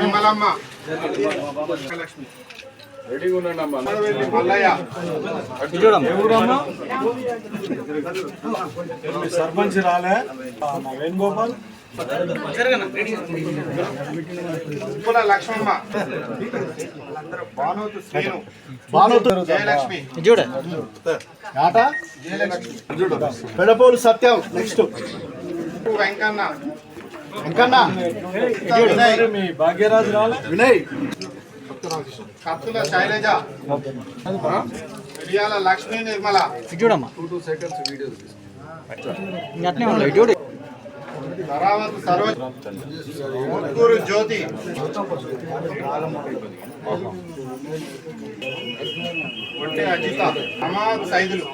విమలమ్మ రెడీగా ఉండండి అమ్మా మల్లయ్య సర్పంచ్ రాలే మా వేణుగోపాల్ లక్ష్మమ్మ భానుతు శ్రీను భానుతు జయలక్ష్మి. ఆట జయలక్ష్మి. పెడపోలు సత్యం. నెక్స్ట్. వెంకన్న. ఇంకన్నా వినయ్. మీ భాగ్యరాజు వినయ్ కత్తుల శైలజ. మిరియాల లక్ష్మీ నిర్మల. ధరావత్ సరోజ్. ముగ్గురు జ్యోతి. ఒంటి అజిత. అమాద్ సైదులు.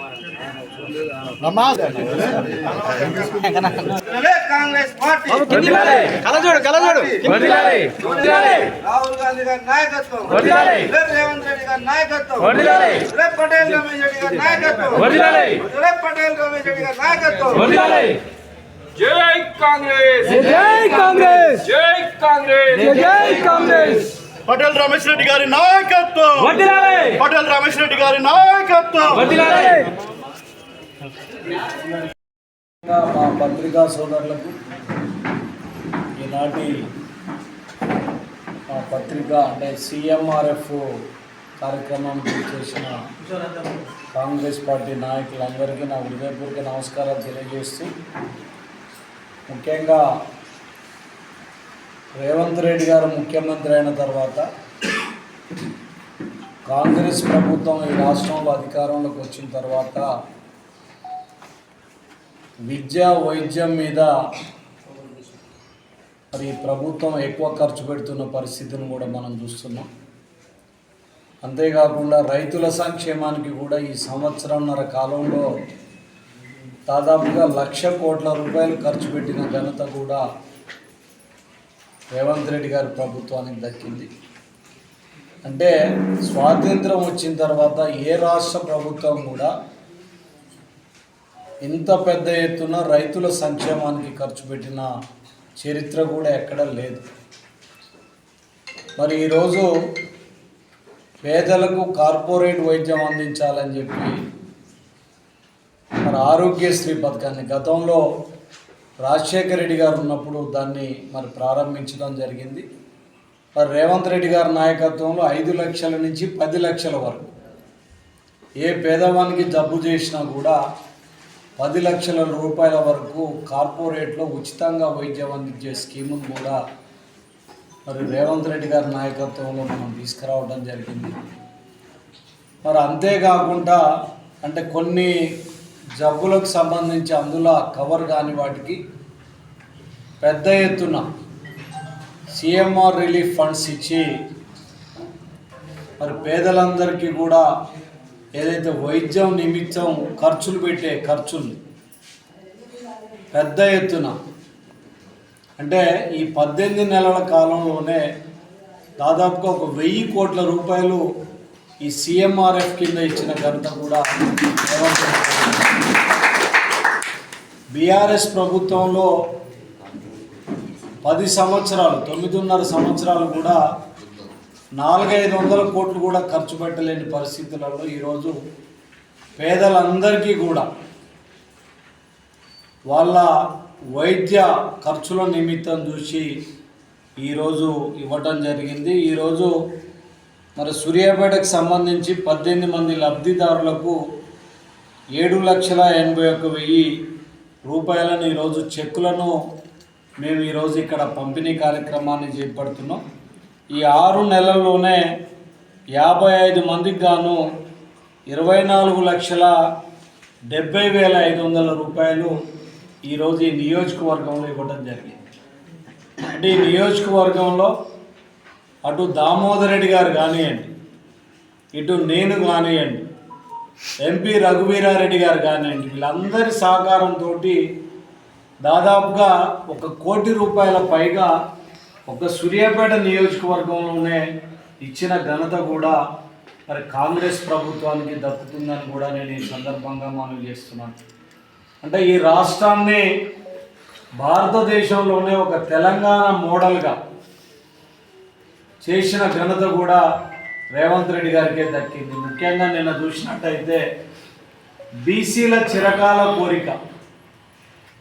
కాంగ్రెస్ పార్టీ. కలజోడు కలజోడు రాహుల్ గాంధీ గారి నాయకత్వం. రేపు రేవంత్ రెడ్డి గారి నాయకత్వం. రేపు పటేల్ రమేష్ రెడ్డి గారి నాయకత్వం. వర్ధిల్లాలి. రేపు పటేల్ రమేష్ రెడ్డి గారి నాయకత్వం. జై కాంగ్రెస్. జై కాంగ్రెస్. జై కాంగ్రెస్. జై కాంగ్రెస్. పటేల్ రమేష్ రెడ్డి గారి నాయకత్వం. పటేల్ రమేష్ రెడ్డి గారి నాయకత్వం. మా పత్రికా సోదరులకు ఈనాటి మా పత్రిక అంటే సిఎంఆర్ఎఫ్ కార్యక్రమానికి చేసిన కాంగ్రెస్ పార్టీ నాయకులందరికీ నా హృదయపూర్వక నమస్కారాలు తెలియజేస్తూ ముఖ్యంగా రేవంత్ రెడ్డి గారు ముఖ్యమంత్రి అయిన తర్వాత కాంగ్రెస్ ప్రభుత్వం ఈ రాష్ట్రంలో అధికారంలోకి వచ్చిన తర్వాత విద్య వైద్యం మీద మరి ప్రభుత్వం ఎక్కువ ఖర్చు పెడుతున్న పరిస్థితిని కూడా మనం చూస్తున్నాం. అంతేకాకుండా రైతుల సంక్షేమానికి కూడా ఈ సంవత్సరంన్నర కాలంలో దాదాపుగా లక్ష కోట్ల రూపాయలు ఖర్చు పెట్టిన ఘనత కూడా రేవంత్ రెడ్డి గారి ప్రభుత్వానికి దక్కింది. అంటే స్వాతంత్రం వచ్చిన తర్వాత ఏ రాష్ట్ర ప్రభుత్వం కూడా ఇంత పెద్ద ఎత్తున రైతుల సంక్షేమానికి ఖర్చు పెట్టిన చరిత్ర కూడా ఎక్కడ లేదు. మరి ఈరోజు పేదలకు కార్పొరేట్ వైద్యం అందించాలని చెప్పి మరి ఆరోగ్యశ్రీ పథకాన్ని గతంలో రాజశేఖర రెడ్డి గారు ఉన్నప్పుడు దాన్ని మరి ప్రారంభించడం జరిగింది. మరి రేవంత్ రెడ్డి గారి నాయకత్వంలో ఐదు లక్షల నుంచి పది లక్షల వరకు ఏ పేదవానికి జబ్బు చేసినా కూడా పది లక్షల రూపాయల వరకు కార్పొరేట్లో ఉచితంగా వైద్యం అందించే స్కీమును కూడా మరి రేవంత్ రెడ్డి గారి నాయకత్వంలో మనం తీసుకురావడం జరిగింది. మరి అంతేకాకుండా అంటే కొన్ని జబ్బులకు సంబంధించి అందులో కవర్ కాని వాటికి పెద్ద ఎత్తున సిఎంఆర్ రిలీఫ్ ఫండ్స్ ఇచ్చి మరి పేదలందరికీ కూడా ఏదైతే వైద్యం నిమిత్తం ఖర్చులు పెట్టే ఖర్చులు పెద్ద ఎత్తున అంటే ఈ పద్దెనిమిది నెలల కాలంలోనే దాదాపుగా ఒక వెయ్యి కోట్ల రూపాయలు ఈ సిఎంఆర్ఎఫ్ కింద ఇచ్చిన ఘనత కూడా బీఆర్ఎస్ ప్రభుత్వంలో పది సంవత్సరాలు తొమ్మిదిన్నర సంవత్సరాలు కూడా నాలుగైదు వందల కోట్లు కూడా ఖర్చు పెట్టలేని పరిస్థితులలో ఈరోజు పేదలందరికీ కూడా వాళ్ళ వైద్య ఖర్చుల నిమిత్తం చూసి ఈరోజు ఇవ్వటం జరిగింది. ఈరోజు మరి సూర్యాపేటకు సంబంధించి పద్దెనిమిది మంది లబ్ధిదారులకు ఏడు లక్షల ఎనభై ఒక్క వెయ్యి రూపాయలను ఈరోజు చెక్కులను మేము ఈరోజు ఇక్కడ పంపిణీ కార్యక్రమాన్ని చేపడుతున్నాం. ఈ ఆరు నెలల్లోనే యాభై ఐదు మందికి గాను ఇరవై నాలుగు లక్షల డెబ్బై వేల ఐదు వందల రూపాయలు ఈరోజు ఈ నియోజకవర్గంలో ఇవ్వడం జరిగింది. అంటే ఈ నియోజకవర్గంలో అటు దామోదర్ రెడ్డి గారు కానివ్వండి ఇటు నేను కానివ్వండి ఎంపీ రఘువీరారెడ్డి గారు కానివ్వండి వీళ్ళందరి సహకారంతో దాదాపుగా ఒక కోటి రూపాయల పైగా ఒక సూర్యాపేట నియోజకవర్గంలోనే ఇచ్చిన ఘనత కూడా మరి కాంగ్రెస్ ప్రభుత్వానికి దక్కుతుందని కూడా నేను ఈ సందర్భంగా మనం చేస్తున్నాను. అంటే ఈ రాష్ట్రాన్ని భారతదేశంలోనే ఒక తెలంగాణ మోడల్గా చేసిన ఘనత కూడా రేవంత్ రెడ్డి గారికే దక్కింది. ముఖ్యంగా నిన్న చూసినట్టయితే బీసీల చిరకాల కోరిక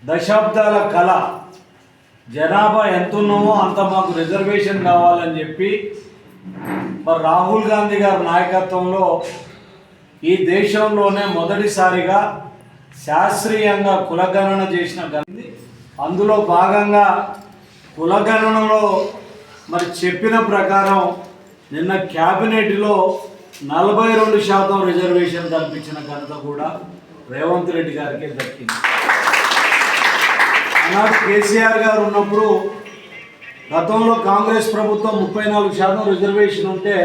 దశాబ్దాల కళ జనాభా ఎంత ఉన్నామో అంత మాకు రిజర్వేషన్ కావాలని చెప్పి మరి రాహుల్ గాంధీ గారి నాయకత్వంలో ఈ దేశంలోనే మొదటిసారిగా శాస్త్రీయంగా కులగణన చేసిన గాంధీ అందులో భాగంగా కులగణనలో మరి చెప్పిన ప్రకారం నిన్న క్యాబినెట్లో నలభై రెండు శాతం రిజర్వేషన్ కల్పించిన ఘనత కూడా రేవంత్ రెడ్డి గారికి దక్కింది. ఆనాడు కేసీఆర్ గారు ఉన్నప్పుడు గతంలో కాంగ్రెస్ ప్రభుత్వం ముప్పై నాలుగు శాతం రిజర్వేషన్ ఉంటే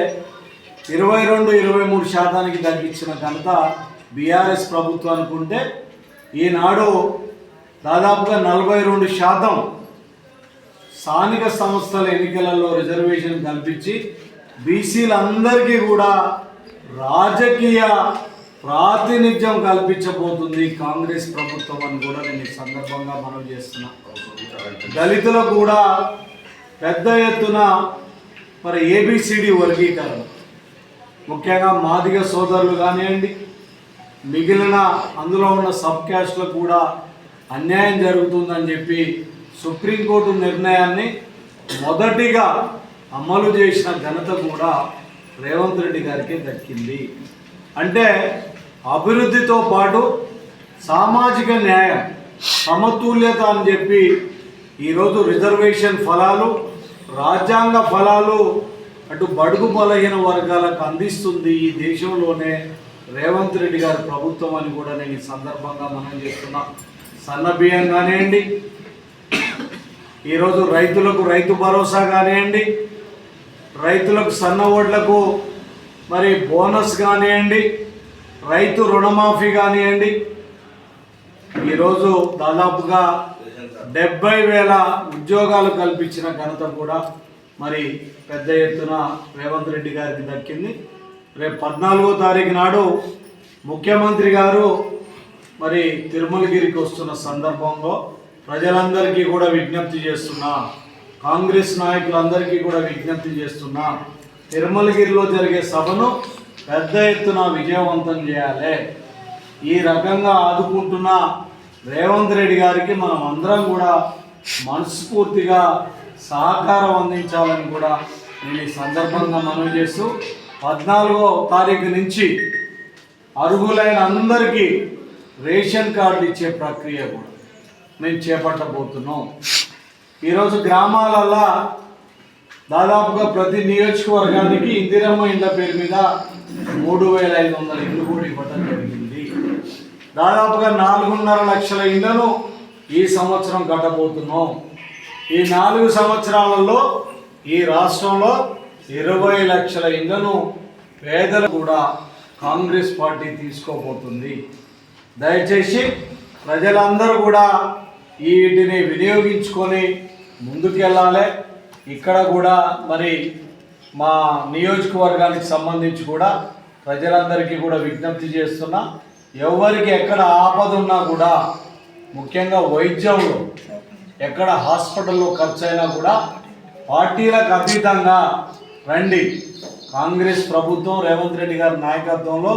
ఇరవై రెండు ఇరవై మూడు శాతానికి తగ్గించిన ఘనత బీఆర్ఎస్ ప్రభుత్వానికి ఉంటే ఈనాడు దాదాపుగా నలభై రెండు శాతం స్థానిక సంస్థల ఎన్నికలలో రిజర్వేషన్ కల్పించి బీసీలందరికీ కూడా రాజకీయ ప్రాతినిధ్యం కల్పించబోతుంది కాంగ్రెస్ ప్రభుత్వం అని కూడా నేను ఈ సందర్భంగా మనం చేస్తున్నా. దళితులు కూడా పెద్ద ఎత్తున మరి ఏబిసిడి వర్గీకరణ. ముఖ్యంగా మాదిగ సోదరులు కానివ్వండి మిగిలిన అందులో ఉన్న సబ్ క్యాస్ట్లకు కూడా అన్యాయం జరుగుతుందని చెప్పి సుప్రీంకోర్టు నిర్ణయాన్ని మొదటిగా అమలు చేసిన ఘనత కూడా రేవంత్ రెడ్డి గారికి దక్కింది. అంటే అభివృద్ధితో పాటు సామాజిక న్యాయం సమతుల్యత అని చెప్పి ఈరోజు రిజర్వేషన్ ఫలాలు రాజ్యాంగ ఫలాలు అటు బడుగు బలహీన వర్గాలకు అందిస్తుంది ఈ దేశంలోనే రేవంత్ రెడ్డి గారి ప్రభుత్వం అని కూడా నేను ఈ సందర్భంగా మనం చేస్తున్నా. సన్న బియ్యం కానివ్వండి ఈరోజు రైతులకు రైతు భరోసా కానివ్వండి రైతులకు సన్న ఓట్లకు మరి బోనస్ కానివ్వండి రైతు రుణమాఫీ కానివ్వండి ఈరోజు దాదాపుగా డెబ్బై వేల ఉద్యోగాలు కల్పించిన ఘనత కూడా మరి పెద్ద ఎత్తున రేవంత్ రెడ్డి గారికి దక్కింది. రేపు పద్నాలుగో తారీఖు నాడు ముఖ్యమంత్రి గారు మరి తిరుమలగిరికి వస్తున్న సందర్భంలో ప్రజలందరికీ కూడా విజ్ఞప్తి చేస్తున్నా కాంగ్రెస్ నాయకులందరికీ కూడా విజ్ఞప్తి చేస్తున్నా తిరుమలగిరిలో జరిగే సభను పెద్ద ఎత్తున విజయవంతం చేయాలి. ఈ రకంగా ఆదుకుంటున్న రేవంత్ రెడ్డి గారికి మనం అందరం కూడా మనస్ఫూర్తిగా సహకారం అందించాలని కూడా నేను ఈ సందర్భంగా మనవి చేస్తూ పద్నాలుగో తారీఖు నుంచి అర్హులైన అందరికీ రేషన్ కార్డు ఇచ్చే ప్రక్రియ కూడా మేము చేపట్టబోతున్నాం. ఈరోజు గ్రామాలల్లో దాదాపుగా ప్రతి నియోజకవర్గానికి ఇందిరమ్మ ఇండ్ల పేరు మీద మూడు వేల ఐదు వందల ఇల్లు కూడా ఇవ్వడం జరిగింది. దాదాపుగా నాలుగున్నర లక్షల ఇళ్ళను ఈ సంవత్సరం కట్టబోతున్నాం. ఈ నాలుగు సంవత్సరాలలో ఈ రాష్ట్రంలో ఇరవై లక్షల ఇళ్ళను పేదలు కూడా కాంగ్రెస్ పార్టీ తీసుకోబోతుంది. దయచేసి ప్రజలందరూ కూడా వీటిని వినియోగించుకొని ముందుకెళ్ళాలి. ఇక్కడ కూడా మరి మా నియోజకవర్గానికి సంబంధించి కూడా ప్రజలందరికీ కూడా విజ్ఞప్తి చేస్తున్నా ఎవరికి ఎక్కడ ఆపదున్నా కూడా ముఖ్యంగా వైద్యంలో ఎక్కడ హాస్పిటల్లో ఖర్చు అయినా కూడా పార్టీలకు అతీతంగా రండి. కాంగ్రెస్ ప్రభుత్వం రేవంత్ రెడ్డి గారి నాయకత్వంలో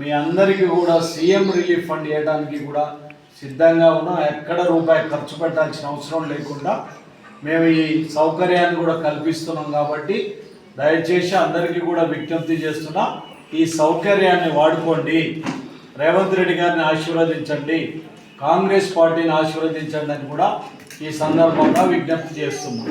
మీ అందరికీ కూడా సీఎం రిలీఫ్ ఫండ్ ఇవ్వడానికి కూడా సిద్ధంగా ఉన్నాం. ఎక్కడ రూపాయి ఖర్చు పెట్టాల్సిన అవసరం లేకుండా మేము ఈ సౌకర్యాన్ని కూడా కల్పిస్తున్నాం కాబట్టి దయచేసి అందరికీ కూడా విజ్ఞప్తి చేస్తున్నా ఈ సౌకర్యాన్ని వాడుకోండి. రేవంత్ రెడ్డి గారిని ఆశీర్వదించండి. కాంగ్రెస్ పార్టీని ఆశీర్వదించండి అని కూడా ఈ సందర్భంగా విజ్ఞప్తి చేస్తున్నాం.